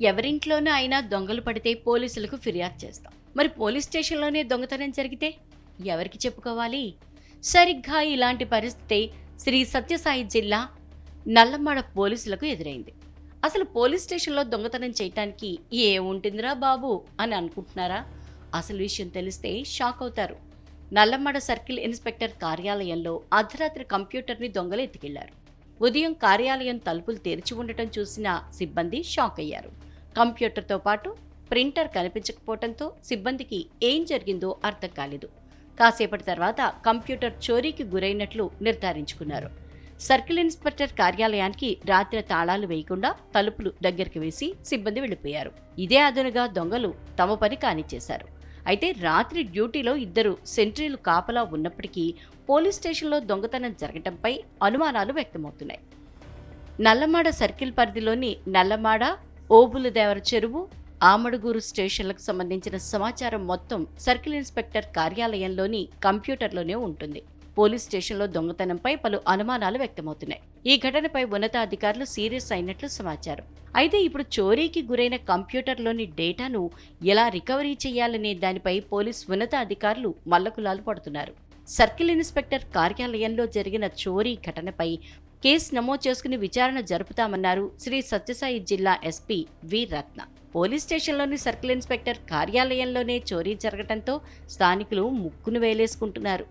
ఎవరింట్లోనూ అయినా దొంగలు పడితే పోలీసులకు ఫిర్యాదు చేస్తాం. మరి పోలీస్ స్టేషన్లోనే దొంగతనం జరిగితే ఎవరికి చెప్పుకోవాలి? సరిగ్గా ఇలాంటి పరిస్థితి శ్రీ సత్యసాయి జిల్లా నల్లమడ పోలీసులకు ఎదురైంది. అసలు పోలీస్ స్టేషన్లో దొంగతనం చేయటానికి ఏముంటుందిరా బాబు అని అనుకుంటున్నారా? అసలు విషయం తెలిస్తే షాక్ అవుతారు. నల్లమడ సర్కిల్ ఇన్స్పెక్టర్ కార్యాలయంలో అర్ధరాత్రి కంప్యూటర్ని దొంగలు ఎత్తుకెళ్ళారు. ఉదయం కార్యాలయం తలుపులు తెరిచి ఉండటం చూసిన సిబ్బంది షాక్ అయ్యారు. కంప్యూటర్తో పాటు ప్రింటర్ కనిపించకపోవడంతో సిబ్బందికి ఏం జరిగిందో అర్థం కాలేదు. కాసేపటి తర్వాత కంప్యూటర్ చోరీకి గురైనట్లు నిర్ధారించుకున్నారు. సర్కిల్ ఇన్స్పెక్టర్ కార్యాలయానికి రాత్రి తాళాలు వేయకుండా తలుపులు దగ్గరికి వేసి సిబ్బంది వెళ్ళిపోయారు ఇదే అదునుగా దొంగలు తమ పని కానిచ్చేశారు. అయితే రాత్రి డ్యూటీలో ఇద్దరు సెంట్రీలు కాపలా ఉన్నప్పటికీ పోలీస్ స్టేషన్లో దొంగతనం జరగటంపై అనుమానాలు వ్యక్తమవుతున్నాయి. నల్లమాడ సర్కిల్ పరిధిలోని నల్లమాడ ఓబులదేవర చెరువు ఆమడుగూరు స్టేషన్లకు సంబంధించిన సమాచారం మొత్తం సర్కిల్ ఇన్స్పెక్టర్ కార్యాలయంలోని కంప్యూటర్లోనే ఉంటుంది. పోలీస్ స్టేషన్లో దొంగతనంపై పలు అనుమానాలు వ్యక్తమవుతున్నాయి. ఈ ఘటనపై ఉన్నతాధికారులు సీరియస్ అయినట్లు సమాచారం. అయితే ఇప్పుడు చోరీకి గురైన కంప్యూటర్లోని డేటాను ఎలా రికవరీ చేయాలనే దానిపై పోలీస్ ఉన్నతాధికారులు మల్లకులాలు పడుతున్నారు. సర్కిల్ ఇన్స్పెక్టర్ కార్యాలయంలో జరిగిన చోరీ ఘటనపై కేసు నమోదు చేసుకుని విచారణ జరుపుతామన్నారు Shri Sathya Sai SP V Ratna. Police స్టేషన్లోని circle inspector కార్యాలయంలోనే చోరీ జరగడంతో స్థానికులు ముక్కును వేలేసుకుంటున్నారు.